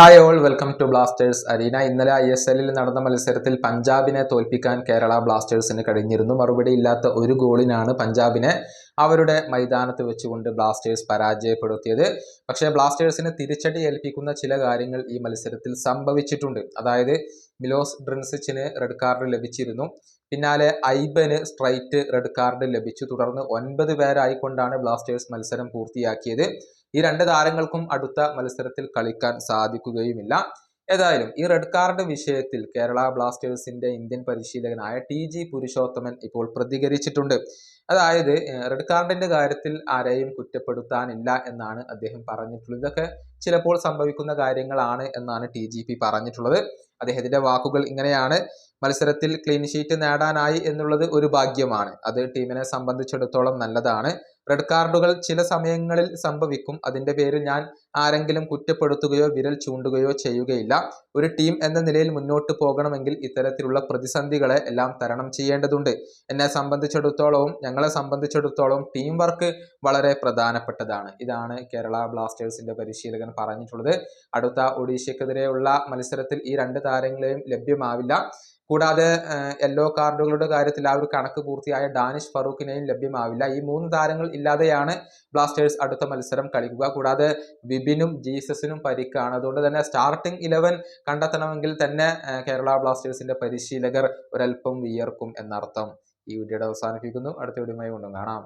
Hi all welcome to Blasters arena ഇന്നലെ I S എല്ലിൽ നടന്ന മത്സരത്തിൽ പഞ്ചാബിനെ തോൽപ്പിക്കാൻ കേരള ബ്ലാസ്റ്റേഴ്സിന് കഴിഞ്ഞിരുന്നു. മറുപടി ഇല്ലാത്ത ഒരു ഗോളിനാണ് പഞ്ചാബിനെ അവരുടെ മൈതാനത്ത് വെച്ചുകൊണ്ട് ബ്ലാസ്റ്റേഴ്സ് പരാജയപ്പെടുത്തിയത്. പക്ഷേ ബ്ലാസ്റ്റേഴ്സിന് തിരിച്ചടി ഏൽപ്പിക്കുന്ന ചില കാര്യങ്ങൾ ഈ മത്സരത്തിൽ സംഭവിച്ചിട്ടുണ്ട്. അതായത് മിലോസ് ഡ്രിൻസിച്ചിന് റെഡ് കാർഡ് ലഭിച്ചിരുന്നു. പിന്നാലെ ഐബന് സ്ട്രൈറ്റ് റെഡ് കാർഡ് ലഭിച്ചു. തുടർന്ന് ഒൻപത് പേരായിക്കൊണ്ടാണ് ബ്ലാസ്റ്റേഴ്സ് മത്സരം പൂർത്തിയാക്കിയത്. ഈ രണ്ട് താരങ്ങൾക്കും അടുത്ത മത്സരത്തിൽ കളിക്കാൻ സാധിക്കുകയുമില്ല. ഏതായാലും ഈ റെഡ് കാർഡ് വിഷയത്തിൽ കേരള ബ്ലാസ്റ്റേഴ്സിന്റെ ഇന്ത്യൻ പരിശീലകനായ ടി ജി പുരുഷോത്തമൻ ഇപ്പോൾ പ്രതികരിച്ചിട്ടുണ്ട്. അതായത് റെഡ് കാർഡിന്റെ കാര്യത്തിൽ ആരെയും കുറ്റപ്പെടുത്താനില്ല എന്നാണ് അദ്ദേഹം പറഞ്ഞിട്ടുള്ളത്. ഇതൊക്കെ ചിലപ്പോൾ സംഭവിക്കുന്ന കാര്യങ്ങളാണ് എന്നാണ് ടി ജി പി പറഞ്ഞിട്ടുള്ളത്. അദ്ദേഹത്തിന്റെ വാക്കുകൾ ഇങ്ങനെയാണ്. മത്സരത്തിൽ ക്ലീൻ ഷീറ്റ് നേടാനായി എന്നുള്ളത് ഒരു ഭാഗ്യമാണ്. അത് ടീമിനെ സംബന്ധിച്ചിടത്തോളം നല്ലതാണ്. റെഡ് കാർഡുകൾ ചില സമയങ്ങളിൽ സംഭവിക്കും. അതിന്റെ പേരിൽ ഞാൻ ആരെങ്കിലും കുറ്റപ്പെടുത്തുകയോ വിരൽ ചൂണ്ടുകയോ ചെയ്യുകയില്ല. ഒരു ടീം എന്ന നിലയിൽ മുന്നോട്ട് പോകണമെങ്കിൽ ഇത്തരത്തിലുള്ള പ്രതിസന്ധികളെ എല്ലാം തരണം ചെയ്യേണ്ടതുണ്ട്. എന്നെ സംബന്ധിച്ചിടത്തോളവും ഞങ്ങളെ സംബന്ധിച്ചിടത്തോളം ടീം വർക്ക് വളരെ പ്രധാനപ്പെട്ടതാണ്. ഇതാണ് കേരള ബ്ലാസ്റ്റേഴ്സിന്റെ പരിശീലകൻ പറഞ്ഞിട്ടുള്ളത്. അടുത്ത ഒഡീഷയ്ക്കെതിരെയുള്ള മത്സരത്തിൽ ഈ രണ്ട് താരങ്ങളെയും ലഭ്യമാവില്ല. കൂടാതെ യെല്ലോ കാർഡുകളുടെ കാര്യത്തിൽ ആ ഒരു കണക്ക് പൂർത്തിയായ ഡാനിഷ് ഫറൂഖിനെയും ലഭ്യമാവില്ല. ഈ മൂന്ന് താരങ്ങൾ ഇല്ലാതെയാണ് ബ്ലാസ്റ്റേഴ്സ് അടുത്ത മത്സരം കളിക്കുക. കൂടാതെ വിബിനും ജീസസിനും പരിക്കാണ്. അതുകൊണ്ട് തന്നെ സ്റ്റാർട്ടിംഗ് ഇലവൻ കണ്ടെത്തണമെങ്കിൽ തന്നെ കേരള ബ്ലാസ്റ്റേഴ്സിന്റെ പരിശീലകർ ഒരൽപ്പം വിയർക്കും എന്നർത്ഥം ഈ വീഡിയോയുടെ അവസാനിപ്പിക്കുന്നു. അടുത്ത വീഡിയോയുമായി കൊണ്ടും കാണാം.